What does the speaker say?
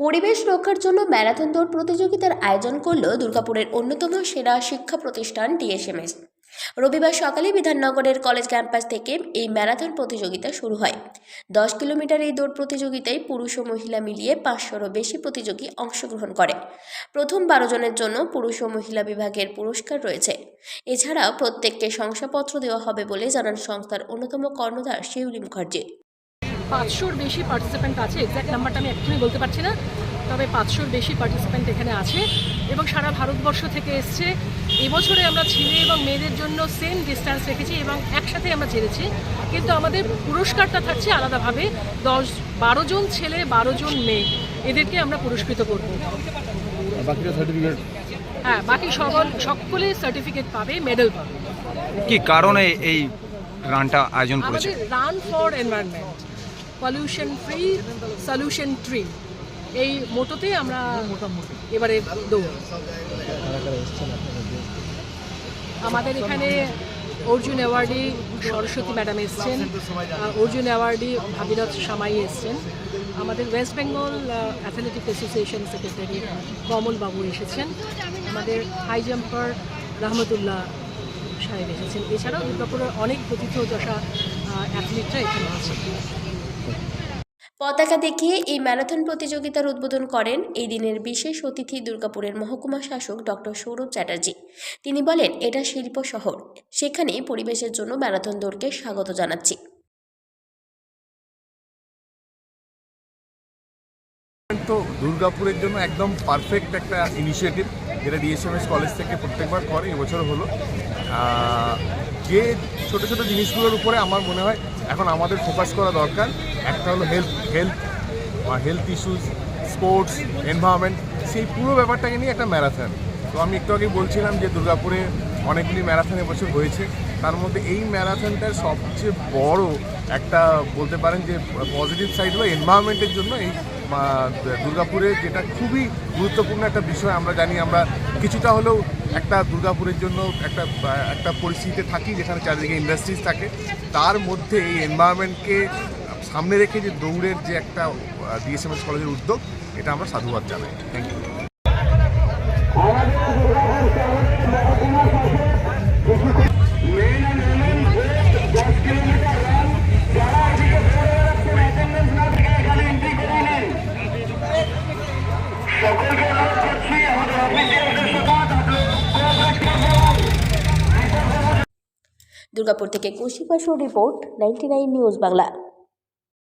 পরিবেশ রক্ষার জন্য ম্যারাথন দৌড় প্রতিযোগিতার আয়োজন করল দুর্গাপুরের অন্যতম সেরা শিক্ষা প্রতিষ্ঠান ডিএসএমএস রবিবার সকালে বিধাননগরের কলেজ ক্যাম্পাস থেকে এই ম্যারাথন প্রতিযোগিতা শুরু হয়। দশ কিলোমিটার এই দৌড় প্রতিযোগিতায় পুরুষ ও মহিলা মিলিয়ে পাঁচশোরও বেশি প্রতিযোগী অংশগ্রহণ করে। প্রথম বারো জনের জন্য পুরুষ ও মহিলা বিভাগের পুরস্কার রয়েছে। এছাড়াও প্রত্যেককে শংসাপত্র দেওয়া হবে বলে জানান সংস্থার অন্যতম কর্ণধার শিউলি মুখার্জি। পাঁচশোর বেশি পার্টিসিপেন্ট আছে এক্স্যাক্ট নাম্বারটা আমি এক্ষুনি বলতে পারছি না তবে পাঁচশোর বেশি পার্টিসিপেন্ট এখানে আছে এবং সারা ভারতবর্ষ থেকে এসছে। এবছরে আমরা ছেলে এবং মেয়েদের জন্য সেম ডিস্ট্যান্স রেখেছি এবং একসাথে আমরা ছেড়েছি কিন্তু আমাদের পুরস্কারটা থাকছে আলাদাভাবে দশ বারো জন ছেলে বারো জন মেয়ে এদেরকে আমরা পুরস্কৃত করব। হ্যাঁ বাকি সকল সকলে সার্টিফিকেট পাবে মেডেল পাবে। কি কারণে এই রানটা আয়োজন করেছে? Run for environment pollution free solution tree এই মোটোতে আমরা এবারে দৌড় আমাদের এখানে অর্জুন অ্যাওয়ার্ডি সরস্বতী ম্যাডাম এসছেন অর্জুন অ্যাওয়ার্ডি ভাগীরথ সামাই এসছেন। আমাদের West Bengal athletic association secretary Kamal বাবু এসেছেন। আমাদের হাই জাম্পার রহমতুল্লাহ সাহেব এসেছেন। এছাড়াও দুর্গাপুরের অনেক প্রথিতযশা অ্যাথলিটরা এখানে আছে পতাকা দেখিয়ে এই ম্যারাথন প্রতিযোগিতার উদ্বোধন করেন এই দিনের বিশেষ অতিথি দুর্গাপুরের মহকুমা শাসক ডক্টর সৌরভ চ্যাটার্জি। তিনি বলেন, এটা শিল্প শহর। সেখানে পরিবেশের জন্য ম্যারাথন দৌড়কে স্বাগত জানাচ্ছি। তো দুর্গাপুরের জন্য একদম পারফেক্ট একটা ইনিশিয়েটিভ যেটা ডিএসএমএস কলেজ থেকে প্রত্যেকবার করে এবছর হলো। যে ছোট ছোট জিনিসগুলোর উপরে আমার মনে হয় এখন আমাদের ফোকাস করা দরকার। একটা হলো হেলথ হেলথ বা হেলথ ইস্যুস স্পোর্টস এনভায়রনমেন্ট সেই পুরো ব্যাপারটাকে নিয়ে একটা ম্যারাথন তো আমি একটু আগে বলছিলাম যে দুর্গাপুরে অনেকগুলি ম্যারাথন এবছর হয়েছে। তার মধ্যে এই ম্যারাথনটার সবচেয়ে বড় একটা বলতে পারেন যে পজিটিভ সাইড হলো এনভায়রনমেন্টের জন্য এই দুর্গাপুরে যেটা খুবই গুরুত্বপূর্ণ একটা বিষয় আমরা জানি, আমরা কিছুটা হলেও একটা দুর্গাপুরের জন্য একটা একটা পরিস্থিতিতে থাকি যেখানে চারিদিকে ইন্ডাস্ট্রিজ থাকে। তার মধ্যে এই এনভায়রনমেন্টকে সামনে রেখে যে দৌড়ের যে একটা ডিএসএমএস কলেজের উদ্যোগ, এটা আমরা সাধুবাদ জানাই। থ্যাংক ইউ দুর্গাপুর থেকে Kushi Basu report ninety news Bangla.